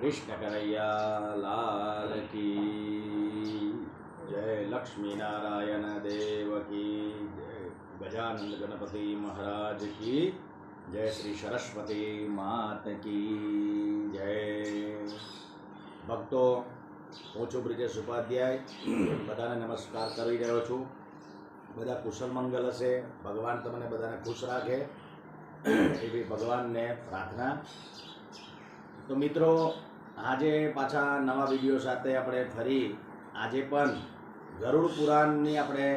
કૃષ્ણ કનૈયા લાલ કી જય લક્ષ્મીનારાયણ દેવ કી જય ગજાનંદ ગણપતિ મહારાજ કી જય શ્રી સરસ્વતી માત કી જય ભક્તો હું છું બ્રિજેશ ઉપાધ્યાય બધાને નમસ્કાર કરી રહ્યો છું બધા કુશલ મંગલ હશે ભગવાન તમને બધાને ખુશ રાખે એવી ભગવાનને પ્રાર્થના તો મિત્રો આજે પાછા નવા વીડિયો સાથે આપણે ફરી. આજે પણ ગરુડ પુરાણની આપણે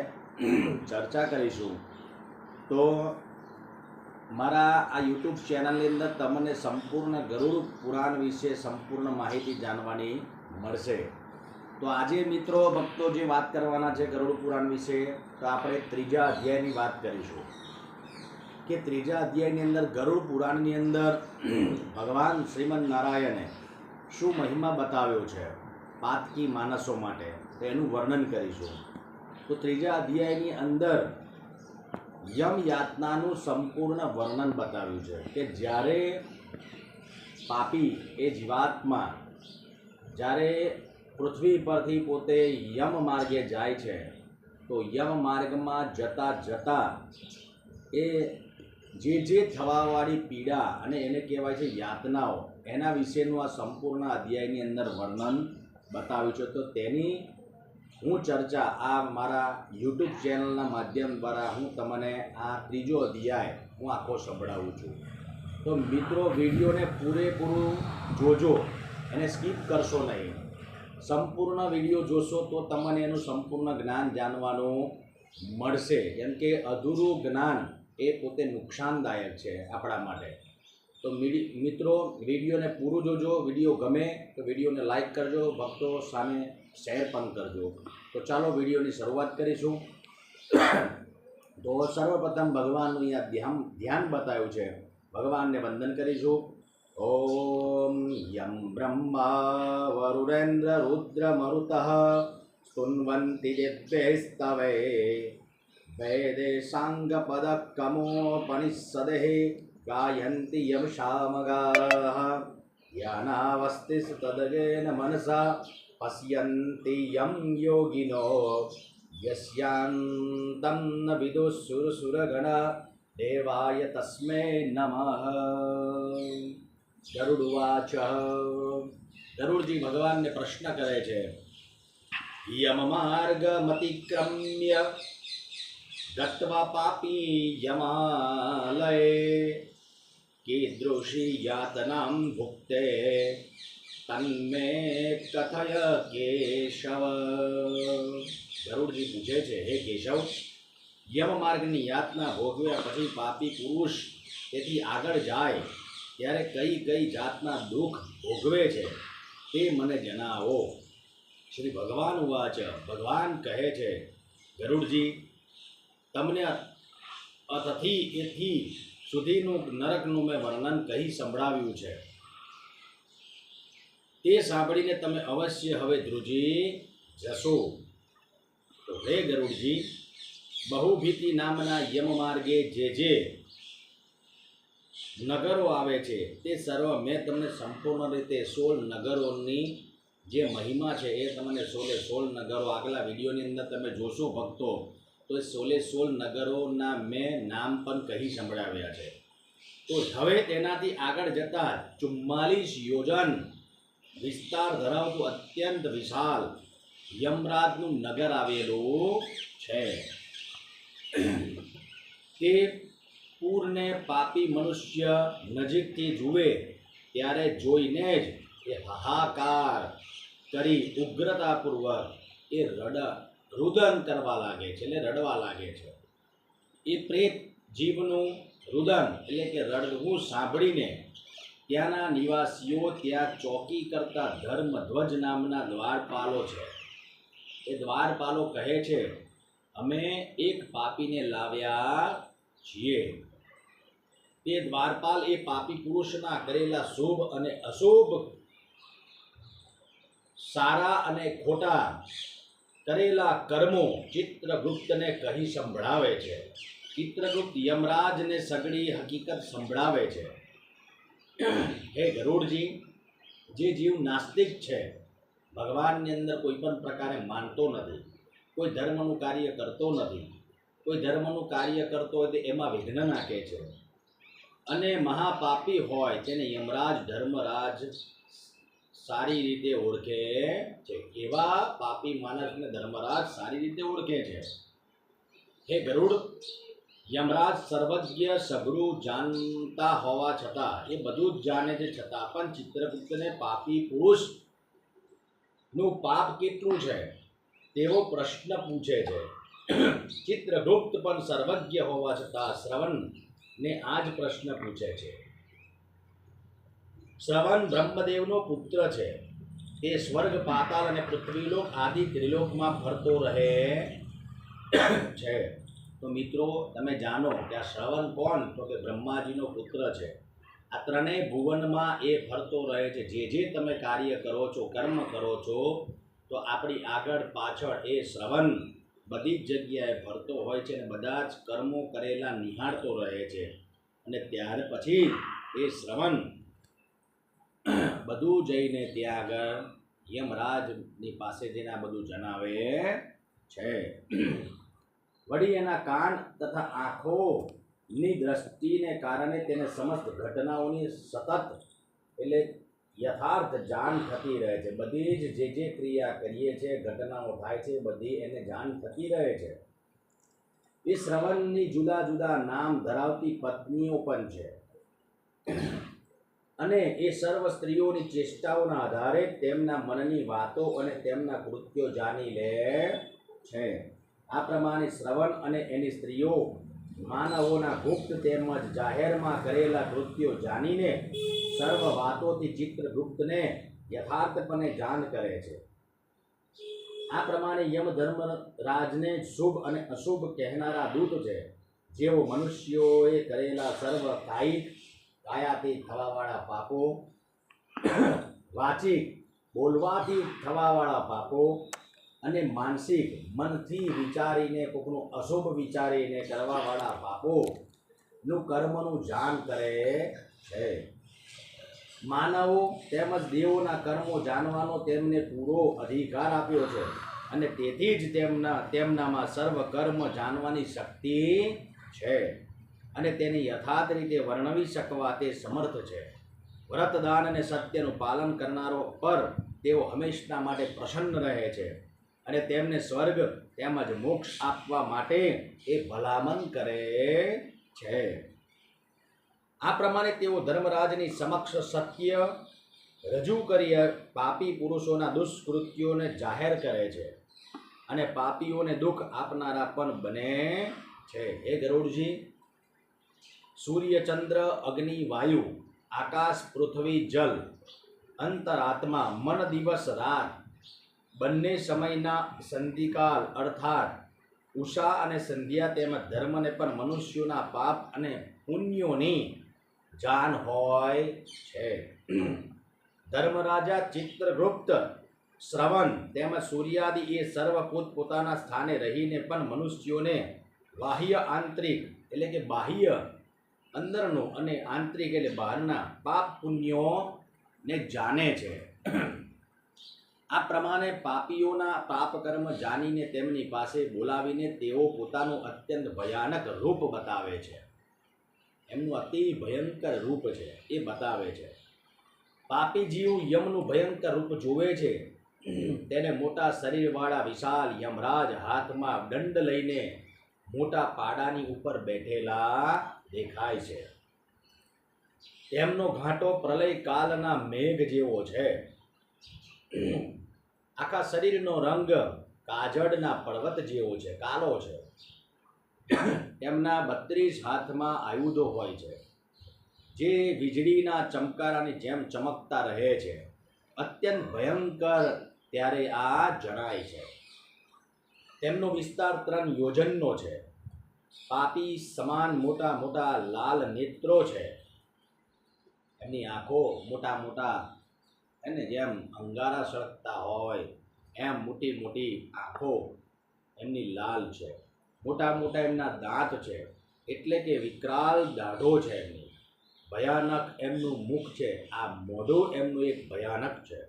ચર્ચા કરીશું. તો મારા આ યુટ્યુબ ચેનલની અંદર તમને સંપૂર્ણ ગરુડ પુરાણ વિશે સંપૂર્ણ માહિતી જાણવાની મળશે. તો આજે મિત્રો ભક્તો જે વાત કરવાના છે ગરુડ પુરાણ વિશે, તો આપણે ત્રીજા અધ્યાયની વાત કરીશું. કે ત્રીજા અધ્યાયની અંદર ગરુડ પુરાણની અંદર ભગવાન શ્રીમદ નારાયણે શું મહિમા બતાવ્યો છે? પાતકી માણસો માટે. તો એનું વર્ણન કરીશું. તો ત્રીજા અધ્યાયની અંદર યમ યાતનાનું સંપૂર્ણ વર્ણન બતાવ્યું છે કે જ્યારે પાપી એ જીવાત્મા, જ્યારે પૃથ્વી પરથી પોતે યમ માર્ગે જાય છે, તો યમ માર્ગમાં જતાં જતાં એ જે જે થવાવાળી પીડા અને એને કહેવાય છે યાતનાઓ, એના વિશેનું આ સંપૂર્ણ અધ્યાયની અંદર વર્ણન બતાવ્યું છે. તો તેની હું ચર્ચા આ મારા યુટ્યુબ ચેનલના માધ્યમ દ્વારા હું તમને આ ત્રીજો અધ્યાય હું આખો સંભળાવું છું. તો મિત્રો, વિડીયોને પૂરેપૂરું જોજો એને સ્કીપ કરશો નહીં. સંપૂર્ણ વીડિયો જોશો તો તમને એનું સંપૂર્ણ જ્ઞાન જાણવાનું મળશે. કેમ કે અધૂરું જ્ઞાન એ પોતે નુકસાનદાયક છે આપણા માટે. તો મિત્રો, વિડીયોને પૂરું જોજો, વીડિયો ગમે તો વિડીયોને લાઇક કરજો, ભક્તો સામે શેર પણ કરજો. તો ચાલો વિડીયોની શરૂઆત કરીશું. તો સર્વપ્રથમ ભગવાનનું અહીંયા ધ્યાન ધ્યાન બતાવ્યું છે. ભગવાનને વંદન કરીશું. ઓમ યમ બ્રહ્મા વરુરેન્દ્ર રુદ્ર મરુત સ્તુન્વંતિ દિવ્યસ્તવે भेदेशाङ्गपदकमोपनिषदेः गायन्ति यमशामगाः यानावस्ति तदगेन मनसा पश्यन्ति यं योगिनो यस्यान्तं न विदुःसुरसुरगण देवाय तस्मै नमः गरुडवाच ગરુડજી ભગવાનને પ્રશ્ન કરે છે યમ માર્ગમતિક્રમ્ય મતિક્રમ્ય પાપી યમાલય કીદૃશી યાતનામ ભુક્તે તન્મે કથય કેશવ ગરુડજી પૂછે છે, હે કેશવ યમ માર્ગની યાતના ભોગવ્યા પછી પાપી પુરુષ તેથી આગળ જાય, ત્યારે કઈ કઈ જાતના દુઃખ ભોગવે છે તે મને જણાવો. શ્રી ભગવાન ઉવાચ, ભગવાન કહે છે, ગરુડજી તમને અથથી એથી સુધીનું નરકનું મેં વર્ણન કહી સંભળાવ્યું છે. તે સાંભળીને તમે અવશ્ય હવે ધ્રુજી જશો. તો હે ગરુડજી, બહુભીતિ નામના યમ માર્ગે જે જે નગરો આવે છે, તે સર્વ મેં તમને સંપૂર્ણ રીતે સોળ નગરોની જે મહિમા છે એ તમને સોળે સોળ નગરો આગલા વિડીયોની અંદર તમે જોશો ભક્તો. તો સોલે સોળે નગરોના મેં નામ પણ કહી સંભળાવ્યા છે. તો હવે તેનાથી આગળ જતાં ચુમ્માલીસ યોજન વિસ્તાર ધરાવતું અત્યંત વિશાળ યમરાજનું નગર આવેલું છે. તે પૂરને પાપી મનુષ્ય નજીકથી જુએ ત્યારે જોઈને જ એ હાહાકાર કરી ઉગ્રતાપૂર્વક એ રડ રુદન કરવા લાગે છે એટલે રડવા લાગે છે. એ પ્રેત જીવનું રુદન એટલે કે રડવું સાંભળીને ત્યાંના નિવાસીઓ ત્યાં ચોકી કરતા ધર્મધ્વજ નામના દ્વારપાલો છે. એ દ્વારપાલો કહે છે, અમે એક પાપીને લાવ્યા છીએ. તે દ્વારપાલ એ પાપી પુરુષના કરેલા શુભ અને અશુભ સારા અને ખોટા કરેલા કર્મો ચિત્રગુપ્તને કહી સંભળાવે છે. ચિત્રગુપ્ત યમરાજને સગળી હકીકત સંભળાવે છે. હે ગરુડજી, જે જીવ નાસ્તિક છે, ભગવાનની અંદર કોઈ પણ પ્રકારે માનતો નથી, કોઈ ધર્મનું કાર્ય કરતો નથી, કોઈ ધર્મનું કાર્ય કરતો હોય તો એમાં વિઘ્ન નાખે છે. અને મહાપાપી હોય તેને યમરાજ, ધર્મરાજ સારી રીતે ઓળખે છે. એવા પાપી માનસને ધર્મરાજ સારી રીતે ઓળખે છે. હે ગરુડ, યમરાજ સર્વજ્ઞ સગળું જાણતા હોવા છતાં, એ બધું જ જાણે છે છતાં પણ ચિત્રગુપ્તને પાપી પુરુષનું પાપ કેટલું છે? તેવો પ્રશ્ન પૂછે છે. ચિત્રગુપ્ત પણ સર્વજ્ઞ હોવા છતાં શ્રવણ ને આ જ પ્રશ્ન પૂછે છે. શ્રવણ બ્રહ્મદેવનો પુત્ર છે. એ સ્વર્ગ પાતાલ અને પૃથ્વીલોક આદિ ત્રિલોકમાં ફરતો રહે છે. તો મિત્રો, તમે જાણો કે આ શ્રવણ કોણ? તો કે બ્રહ્માજીનો પુત્ર છે. આ ત્રણેય ભુવનમાં એ ફરતો રહે છે. જે જે તમે કાર્ય કરો છો, કર્મ કરો છો, તો આપણી આગળ પાછળ એ શ્રવણ બધી જ જગ્યાએ ફરતો હોય છે અને બધા જ કર્મો કરેલા નિહાળતો રહે છે. અને ત્યાર પછી એ શ્રવણ બધું જઈને ત્યાં આગળ યમરાજની પાસે જઈને આ બધું જણાવે છે. વળી એના કાન તથા આંખોની દ્રષ્ટિને કારણે તેને સમસ્ત ઘટનાઓની સતત એટલે યથાર્થ જાણ થતી રહે છે. બધી જ જે જે ક્રિયા કરીએ છીએ ઘટનાઓ થાય છે, બધી એને જાણ થતી રહે છે. એ શ્રવણની જુદા જુદા નામ ધરાવતી પત્નીઓ પણ છે. અને એ સર્વ સ્ત્રીઓની ચેષ્ટાઓના આધારે તેમના મનની વાતો અને તેમના કૃત્યો જાણી લે છે. આ પ્રમાણે શ્રવણ અને એની સ્ત્રીઓ માનવોના ગુપ્ત તેમજ જાહેરમાં કરેલા કૃત્યો જાણીને સર્વ વાતોથી ચિત્રગુપ્તને યથાર્થપણે જાણ કરે છે. આ પ્રમાણે યમ ધર્મરાજને શુભ અને અશુભ કહેનારા દૂત છે. જેઓ મનુષ્યોએ કરેલા સર્વ કાયિક કાયાથી થવાવાળા પાપો, વાચિક બોલવાથી થવાવાળા પાપો અને માનસિક મનથી વિચારીને કોકનું અશુભ વિચારીને કરવાવાળા પાપોનું કર્મનું જાણ કરે છે. માનવો તેમજ દેવોના કર્મો જાણવાનો તેમને પૂરો અધિકાર આપ્યો છે અને તેથી જ તેમના તેમનામાં સર્વ કર્મ જાણવાની શક્તિ છે. અને તેની યથાર્થ રીતે વર્ણવી શકવા તે સમર્થ છે. વ્રતદાન અને સત્યનું પાલન કરનારો પર તેઓ હંમેશના માટે પ્રસન્ન રહે છે અને તેમને સ્વર્ગ તેમજ મોક્ષ આપવા માટે એ ભલામણ કરે છે. આ પ્રમાણે તેઓ ધર્મરાજની સમક્ષ સત્ય રજૂ કરી પાપી પુરુષોના દુષ્કૃત્યોને જાહેર કરે છે અને પાપીઓને દુઃખ આપનારા પણ બને છે. હે ગરુડજી સૂર્ય ચંદ્ર અગ્નિ, વાયુ, આકાશ, પૃથ્વી, જલ, અંતરાત્મા, મન દિવસ, રાત, બંને સમયના સંધિકાલ અર્થાત ઉષા અને સંધ્યા તેમજ ધર્મને પણ મનુષ્યોના પાપ અને પુણ્યોની જાન હોય છે. ધર્મરાજા ચિત્રગુપ્ત, શ્રવણ તેમજ સૂર્યાદિ એ સર્વ પોતાના સ્થાને રહીને પણ મનુષ્યોને બાહ્ય આંતરિક એટલે કે બાહ્ય અંદરનું અને આંતરિક એટલે બહારના પાપ પુણ્યોને જાણે છે. આ પ્રમાણે પાપીઓના પાપ કર્મ જાણીને તેમની પાસે બોલાવીને તેઓ પોતાનું અત્યંત ભયાનક રૂપ બતાવે છે. એમનું અતિ ભયંકર રૂપ છે, એ બતાવે છે. પાપી જીવ યમનું ભયંકર રૂપ જોવે છે. તેને મોટા શરીરવાળા વિશાલ યમરાજ હાથમાં દંડ લઈને મોટા પાડાની ઉપર બેઠેલા દેખાય છે. તેમનો ઘાંટો પ્રલય કાલના મેઘ જેવો છે. આખા શરીરનો રંગ કાજળના પર્વત જેવો છે, કાલો છે. તેમના બત્રીસ હાથમાં આયુધો હોય છે. જે વીજળીના ચમકારાની જેમ ચમકતા રહે છે, અત્યંત ભયંકર ત્યારે આ જણાય છે. તેમનો વિસ્તાર ત્રણ યોજનનો છે. પાપી સમાન મોટા મોટા લાલ નેત્રો છે. એમની આંખો મોટા મોટા એને જેમ અંગારા સળગતા હોય, એમ મોટી મોટી આંખો એમની લાલ છે. મોટા મોટા એમના દાંત છે. એટલે કે વિકરાલ દાઢો છે એમની. ભયાનક એમનું મુખ છે. આ મોઢું એમનું એક ભયાનક છે.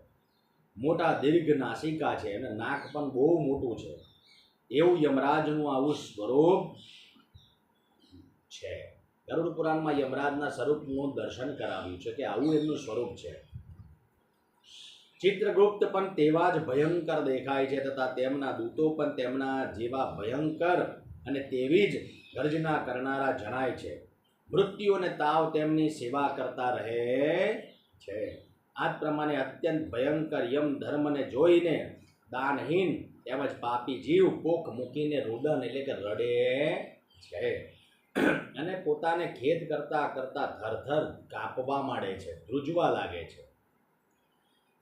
મોટા દીર્ઘ નાસિકા છે. અને નાક પણ બહુ મોટું છે. એવું યમરાજનું આવું સ્વરૂપ છે. ગરુડ પુરાણમાં યમરાજના સ્વરૂપનું દર્શન કરાવ્યું છે કે આવું એમનું સ્વરૂપ છે. ચિત્રગુપ્ત પણ તેવા જ ભયંકર દેખાય છે તથા તેમના દૂતો પણ તેમના જેવા ભયંકર અને તેવી જ ગર્જના કરનારા જણાય છે. મૃત્યુ અને તાવ તેમની સેવા કરતા રહે છે. આ જ પ્રમાણે અત્યંત ભયંકર યમ ધર્મને જોઈને દાનહીન તેમજ પાપી જીવ કોક મૂકીને રુદન એટલે કે રડે છે. અને પોતાને ખેદ કરતા કરતા ધરધર કાપવા માંડે છે, ધ્રુજવા લાગે છે.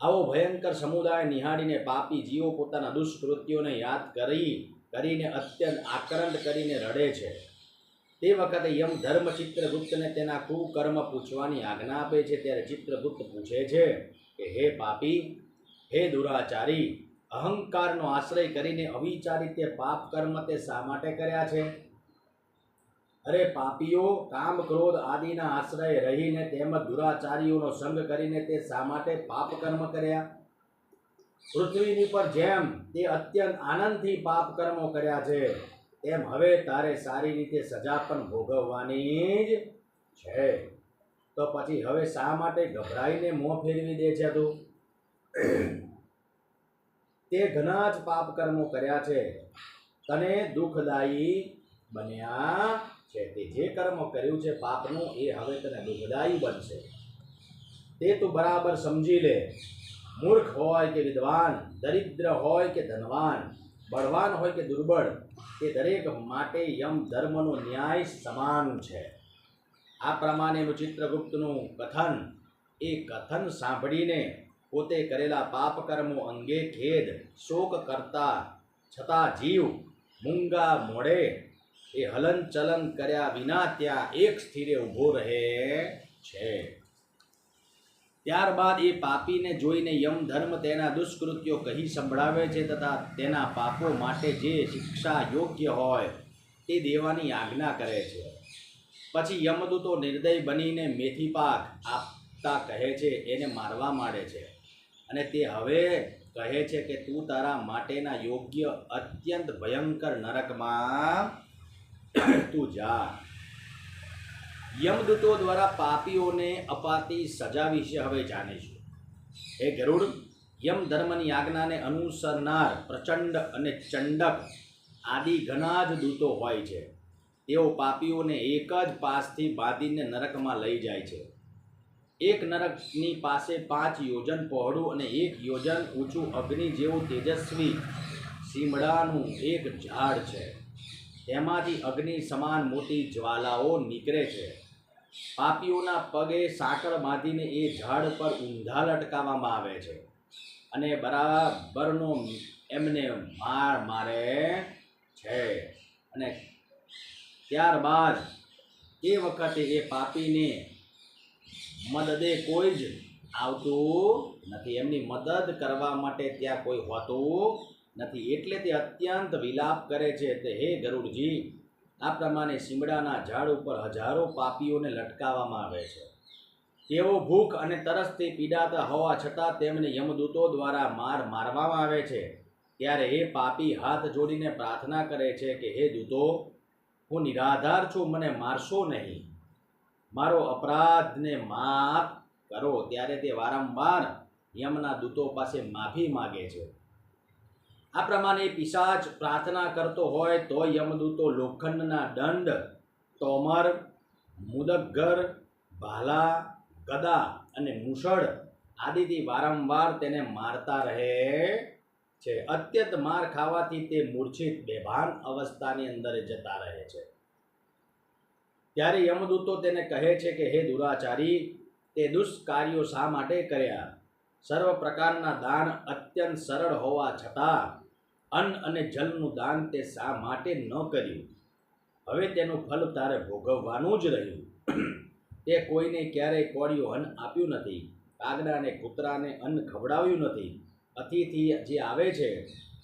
આવો ભયંકર સમુદાય નિહાળીને પાપી જીવો પોતાના દુષ્કૃત્યોને યાદ કરી, કરીને અત્યંત આક્રંદ કરીને રડે છે. તે વખતે યમ ધર્મ ચિત્રગુપ્તને તેના કુકર્મ પૂછવાની આજ્ઞા આપે છે, ત્યારે ચિત્રગુપ્ત પૂછે છે કે, હે પાપી, હે દુરાચારી, અહંકારનો આશ્રય કરીને અવિચારી તે પાપ કર્મ તે શા માટે કર્યા છે? અરે પાપીઓ, કામ, ક્રોધ આદિના આશ્રય રહીને તેમજ દુરાચારીઓનો સંગ કરીને તે શા માટે પાપ કર્મ કર્યા? પૃથ્વીની પર જેમ તે અત્યંત આનંદથી પાપ કર્મો કર્યા છે, તેમ હવે તારે સારી રીતે સજા પણ ભોગવવાની જ છે. તો પછી હવે શા માટે ગભરાઈને મોં ફેરવી દે છે તું? તે ઘણા જ પાપ કર્મો કર્યા છે. તને દુઃખદાયી બન્યા છે. તે જે કર્મ કર્યું છે પાપનું, એ હવે તને દુઃખદાયી બનશે. તે તું બરાબર સમજી લે. મૂર્ખ હોય કે વિદ્વાન, દરિદ્ર હોય કે ધનવાન, બળવાન હોય કે દુર્બળ, તે દરેક માટે યમ ધર્મનો ન્યાય સમાન છે. આ પ્રમાણેનું ચિત્રગુપ્તનું કથન, એ કથન સાંભળીને પોતે કરેલા પાપ કર્મો અંગે ખેદ, શોક કરતા છતાં જીવ, મૂંગા મોડે એ હલન ચલન કર્યા વિના ત્યાં એક સ્થિરે ઊભો રહે છે. ત્યારબાદ એ પાપીને જોઈને યમ ધર્મ તેના દુષ્કૃત્યો કહી સંભળાવે છે તથા તેના પાપો માટે જે શિક્ષા યોગ્ય હોય તે દેવાની આજ્ઞા કરે છે. પછી યમદૂતો નિર્દય બનીને મેથી પાક આપતા કહે છે, એને મારવા માંડે છે. અને તે હવે કહે છે કે તું તારા માટેના યોગ્ય અત્યંત ભયંકર નરકમાં તું જા યમદૂતો દ્વારા પાપીઓને અપાતી સજા વિશે હવે જાણીશું હે ગરુડ, યમ ધર્મની આજ્ઞાને અનુસરનાર પ્રચંડ અને ચંડક આદિ ઘણા જ દૂતો હોય છે. તેઓ પાપીઓને એક જ પાસથી બાંધીને નરકમાં લઈ જાય છે. એક નરકની પાસે પાંચ યોજન પહોળું અને એક યોજન ઊંચું અગ્નિ જેવું તેજસ્વી, સીમડાનું એક ઝાડ છે. તેમાંથી અગ્નિ સમાન મોટી જ્વાલાઓ નીકળે છે. પાપીઓના પગે સાંકળ બાંધીને એ ઝાડ પર ઊંધા લટકાવવામાં આવે છે અને બરાબરનો એમને માર મારે છે. અને ત્યારબાદ એ વખતે એ પાપીને મદદે કોઈ જ આવતું નથી. એમની મદદ કરવા માટે ત્યાં કોઈ હોતું નથી. એટલે તે અત્યંત વિલાપ કરે છે તે, હે ગરુડજી, આ પ્રમાણે શીમડાના ઝાડ ઉપર હજારો પાપીઓને લટકાવવામાં આવે છે. તેઓ ભૂખ અને તરસથી પીડાતા હોવા છતાં તેમને યમદૂતો દ્વારા માર મારવામાં આવે છે. ત્યારે એ પાપી હાથ જોડીને પ્રાર્થના કરે છે કે, હે દૂતો, હું નિરાધાર છું, મને મારશો નહીં. મારો અપરાધને માફ કરો. ત્યારે તે વારંવાર યમના દૂતો પાસે માફી માગે છે. આ પ્રમાણે પિશાચ પ્રાર્થના કરતો હોય તો યમદૂતો લોખંડના દંડ, તોમર, મુદગર, ભાલા, ગદા અને મુસળ આદિથી વારંવાર તેને મારતા રહે છે. અત્યંત માર ખાવાથી તે મૂર્છિત, બેભાન અવસ્થાની અંદર જતા રહે છે. ત્યારે યમદૂતો તેને કહે છે કે, હે દુરાચારી, તે દુષ્કાર્યો શા માટે કર્યા? સર્વ પ્રકારના દાન અત્યંત સરળ હોવા છતાં અન્ન અને જલનું દાન તે શા માટે ન કર્યું? હવે તેનું ફલ તારે ભોગવવાનું જ રહ્યું. તે કોઈને ક્યારેય કોળિયું અન્ન આપ્યું નથી કાગડાને કૂતરાને અન્ન ખવડાવ્યું નથી. અતિથિ જે આવે છે,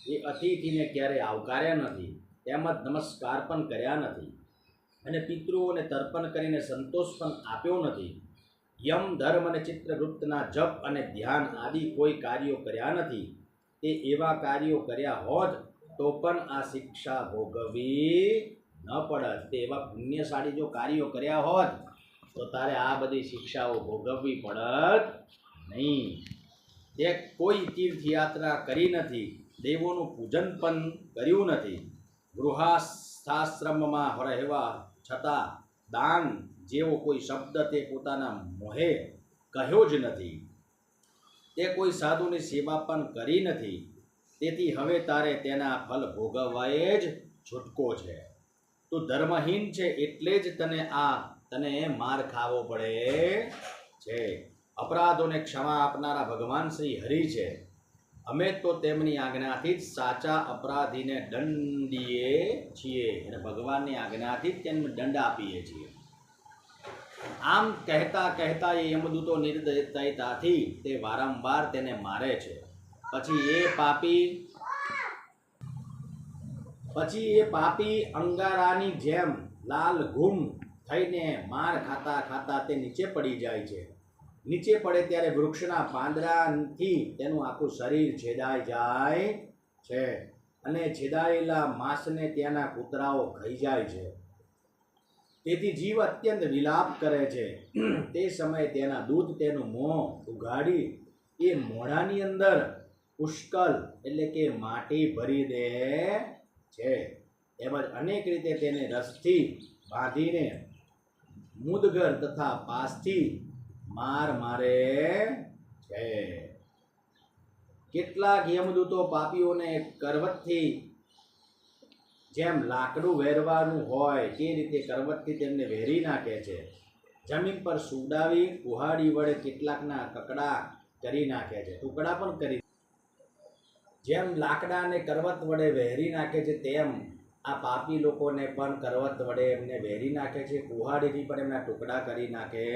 એ અતિથિને ક્યારેય આવકાર્યા નથી તેમજ નમસ્કાર પણ કર્યા નથી અને પિતૃઓને તર્પણ કરીને સંતોષ પણ આપ્યો નથી. યમ, ધર્મ અને ચિત્રગુપ્તના જપ અને ધ્યાન આદિ કોઈ કાર્યો કર્યા નથી. તે એવા કાર્યો કર્યા હોત તો પણ આ શિક્ષા ભોગવવી ન પડત. તે એવા પુણ્યશાળી જો કાર્યો કર્યા હોત તો તારે આ બધી શિક્ષાઓ ભોગવવી પડત નહીં. તે કોઈ તીર્થયાત્રા કરી નથી, દેવોનું પૂજન પણ કર્યું નથી. ગૃહાસ્થાશ્રમમાં રહેવા છતાં દાન જેવો કોઈ શબ્દ તે પોતાના મોહે કહ્યો જ નથી. તે કોઈ સાધુની સેવા પણ કરી નથી. તેથી હવે તારે તેના ફલ ભોગવવાએ જ છૂટકો છે. તું ધર્મહીન છે એટલે જ તને આ, તને માર ખાવો પડે છે. અપરાધોને ક્ષમા આપનારા ભગવાન શ્રી હરિ છે. અમે તો તેમની આજ્ઞાથી જ સાચા અપરાધીને દંડીએ છીએ. અને ભગવાનની આજ્ઞાથી જ તેમને દંડ આપીએ છીએ. આમ કહેતા કહેતા એ યમદૂતો નિર્દયતાથી તે વારંવાર તેને મારે છે. પછી એ પાપી પછી એ પાપી અંગારાની જેમ લાલ ઘૂમ થઈને માર ખાતા ખાતા તે નીચે પડી જાય છે. નીચે પડે ત્યારે વૃક્ષના પાંદડાથી તેનું આખું શરીર છેદાઈ જાય છે અને છેદાયેલા માંસને ત્યાંના કૂતરાઓ ખાઈ જાય છે. તેથી જીવ અત્યંત વિલાપ કરે છે. તે સમયે તેના દૂધ, તેનું મોં ઉઘાડી એ મોઢાની અંદર પુષ્કલ એટલે કે માટી ભરી દે છે. તેમજ અનેક રીતે તેને રસથી બાંધીને મુદગર તથા પાસથી માર મારે છે. કેટલાક યમદૂતો પાપીઓને કરવતથી જેમ લાકડું વેરવાનું હોય તે રીતે કરવતથી તેમને વેરી નાખે છે, જમીન પર સુડાવી કુહાડી વડે કેટલાકના કકડા કરી નાખે છે. ટુકડા પણ કરી જેમ લાકડાને કરવત વડે વહેરી નાખે છે, તેમ આ પાપી લોકોને પણ કરવત વડે એમને વહેરી નાખે છે. કુહાડીથી પણ એમના ટુકડા કરી નાખે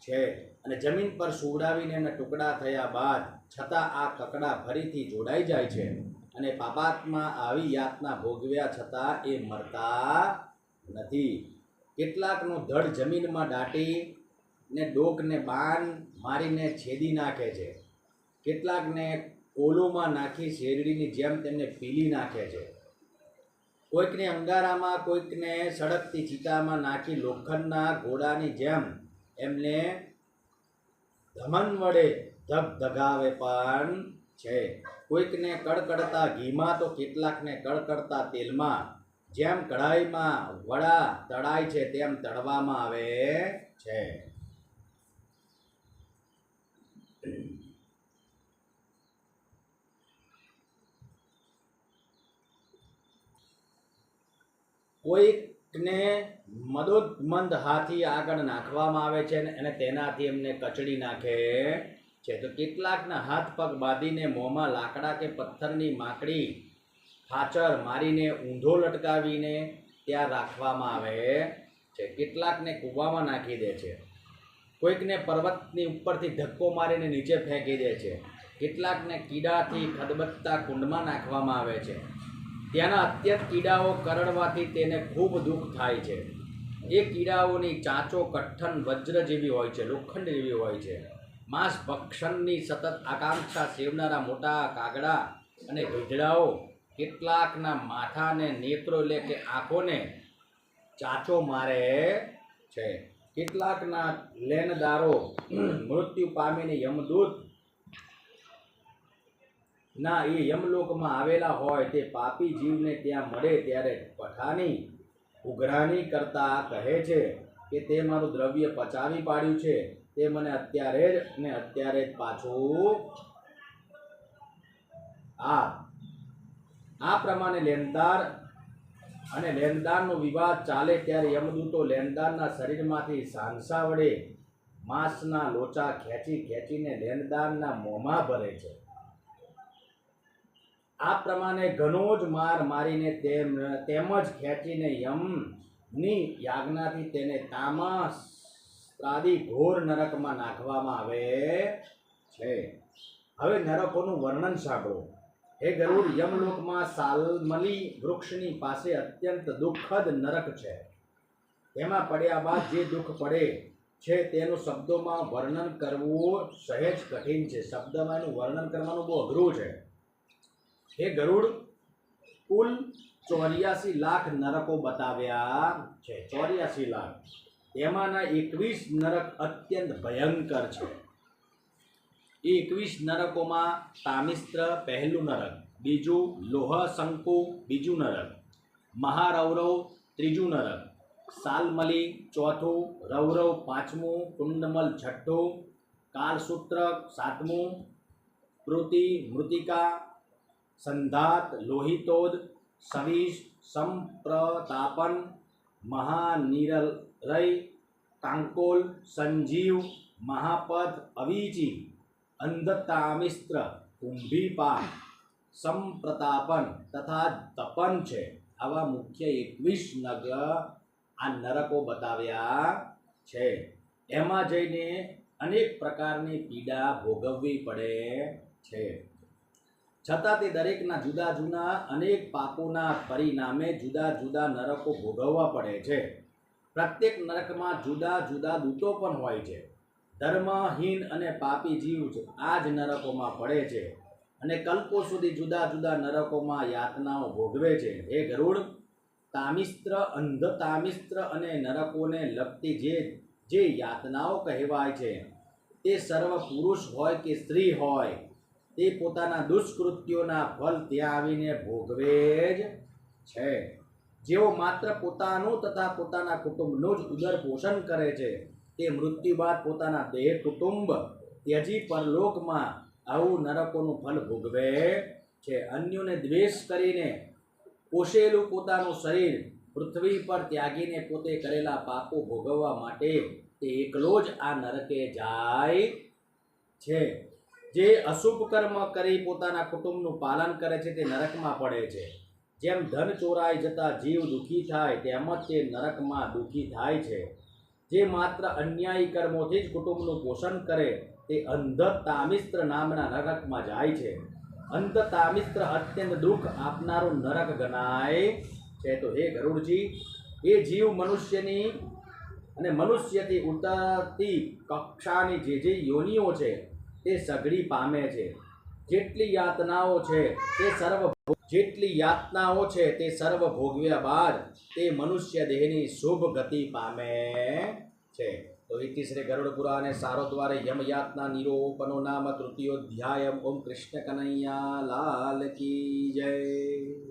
છે. અને જમીન પર સુડાવીને એમના ટુકડા થયા બાદ છતાં આ કકડા ફરીથી જોડાઈ જાય છે. અને પાપાત્મા આવી યાતના ભોગવ્યા છતાં એ મરતા નથી. કેટલાકનું ધડ જમીનમાં દાટી ને ડોકને બાણ મારીને છેદી નાખે છે. કેટલાકને કોલોમાં નાખી શેરડીની જેમ તેમને પીલી નાખે છે. કોઈકને અંગારામાં, કોઈકને સળગતી ચિતામાં નાખી લોખંડના ઘોડાની જેમ એમને ધમન વડે ધગધગાવે પણ છે. કોઈકને કડકડતા ઘીમાં તો કેટલાકને કડકડતા તેલમાં. જેમ કઢાઈમાં વડા તળાય છે, તેમ તળવામાં આવે છે. કોઈકને મદોદમંદ હાથી આગળ નાખવામાં આવે છે અને તેનાથી એમને કચડી નાખે છે તો કેટલાકના હાથ પગ બાંધીને મોંમાં લાકડા કે પથ્થરની માકડી ખાચર મારીને ઊંધો લટકાવીને ત્યાં રાખવામાં આવે છે. કેટલાકને કૂવામાં નાખી દે છે. કોઈકને પર્વતની ઉપરથી ધક્કો મારીને નીચે ફેંકી દે છે. કેટલાકને કીડાથી ખદબત્તા કુંડમાં નાખવામાં આવે છે. ત્યાંના અત્યંત કીડાઓ કરડવાથી તેને ખૂબ દુઃખ થાય છે. એ કીડાઓની ચાંચો કઠ્ઠન વજ્ર જેવી હોય છે, લોખંડ જેવી હોય છે. માંસ ભક્ષણની સતત આકાંક્ષા સેવનારા મોટા કાગડા અને ગીધડાઓ કેટલાકના માથાને નેત્રો એટલે કે આંખોને ચાંચો મારે છે. કેટલાકના લેનદારો મૃત્યુ પામીને યમદૂત ના એ યમલોકમાં આવેલા હોય તે પાપી જીવને ત્યાં મળે ત્યારે પઠાની ઉઘરાણી કરતા કહે છે કે તે મારું દ્રવ્ય પચાવી પાડ્યું છે. તે મને અત્યારે જ ને અત્યારે જ પાછું આ. આ પ્રમાણે લેણદાર અને લેણદારનો વિવાદ ચાલે ત્યારે યમદૂતો લેણદારના શરીરમાંથી સાંસા વડે માંસના લોચા ખેંચી ખેંચીને લેણદારના મોંમાં ભરે છે. આ પ્રમાણે ઘણો જ માર મારીને તેમ, તેમજ ખેંચીને યમની યાજ્ઞાથી તેને તામસ ત્રાદી ઘોર નરકમાં નાખવામાં આવે છે. હવે નરકોનું વર્ણન સાંભળો. હે ગરુડ, યમલોકમાં સાલમલી વૃક્ષની પાસે અત્યંત દુઃખદ નરક છે. તેમાં પડ્યા બાદ જે દુઃખ પડે છે તેનું શબ્દોમાં વર્ણન કરવું સહેજ કઠિન છે. શબ્દમાં એનું વર્ણન કરવાનું બહુ અઘરું છે. એ ગરુડ, કુલ ચોર્યાસી લાખ નરકો બતાવ્યા છે. ચોર્યાસી લાખ. એમાંના એકવીસ નરક અત્યંત ભયંકર છે. એ એકવીસ નરકોમાં તામિસ્ત્ર પહેલું નરક, બીજું લોહ શંકુ, બીજું નરક, મહારૌરવ ત્રીજું નરક, સાલમલી ચોથું, રૌરવ પાંચમું, કુંડમલ છઠ્ઠું, કાલસૂત્ર સાતમું, કૃતિ મૃતિકા, સંધાત લોહિતોદ સવિશ સંપ્રતાપન મહાનિરય કાંકોલ સંજીવ, મહાપદ, અવીચી, અંધતામિસ્ત્ર કુંભીપા સંપ્રતાપન તથા તપન છે. આવા મુખ્ય એકવીસ નગ આ નરકો બતાવ્યા છે. એમાં જઈને અનેક પ્રકારની પીડા ભોગવવી પડે છે. છતાં તે દરેકના જુદા જુદા અનેક પાપોના પરિણામે જુદા જુદા નરકો ભોગવવા પડે છે. પ્રત્યેક નરકમાં જુદા જુદા દૂતો પણ હોય છે. ધર્મહીન અને પાપી જીવ આ જ નરકોમાં પડે છે અને કલ્પો સુધી જુદા જુદા નરકોમાં યાતનાઓ ભોગવે છે. એ ગરુડ, તામિસ્ત્ર અંધ તામિસ્ત્ર અને નરકોને લગતી જે જે યાતનાઓ કહેવાય છે, તે સર્વ પુરુષ હોય કે સ્ત્રી હોય, તે પોતાના દુષ્કૃત્યોના ફલ ત્યાં આવીને ભોગવે જ છે. જેઓ માત્ર પોતાનું તથા પોતાના કુટુંબનું જ ઉદર પોષણ કરે છે, તે મૃત્યુ બાદ પોતાના દેહ, કુટુંબ ત્યજી પરલોકમાં આવું નરકોનું ફલ ભોગવે છે. અન્યોને દ્વેષ કરીને પોષેલું પોતાનું શરીર પૃથ્વી પર ત્યાગીને પોતે કરેલા પાપો ભોગવવા માટે તે એકલો જ આ નરકે જાય છે. જે અશુભ કર્મ કરી પોતાના કુટુંબનું પાલન કરે છે, તે નરકમાં પડે છે. જેમ ધન ચોરાઈ જતા જીવ દુઃખી થાય, તેમ જ તે નરકમાં દુઃખી થાય છે. જે માત્ર અન્યાયી કર્મોથી જ કુટુંબનું પોષણ કરે, તે અંધ તામિસ્ત્ર નામના નરકમાં જાય છે. અંધ તામિસ્ત્ર અત્યંત દુઃખ આપનારું નરક ગણાય છે. તો હે ગરુડજી, એ જીવ મનુષ્યની અને મનુષ્યથી ઉતરતી કક્ષાની જે જે યોનિઓ છે, તે સઘળી પામે છે. જેટલી યાતનાઓ છે, તે સર્વ જેટલી યાતનાઓ છે તે સર્વ ભોગવ્યા બાદ તે મનુષ્ય દેહની શુભ ગતિ પામે છે. તો શ્રી ગરુડ પુરાણે સારો દ્વારે યમ યાતના નિરોપનો નામ તૃતીયોધ્યાય. ઓમ કૃષ્ણ કનૈયા લાલ કી જય.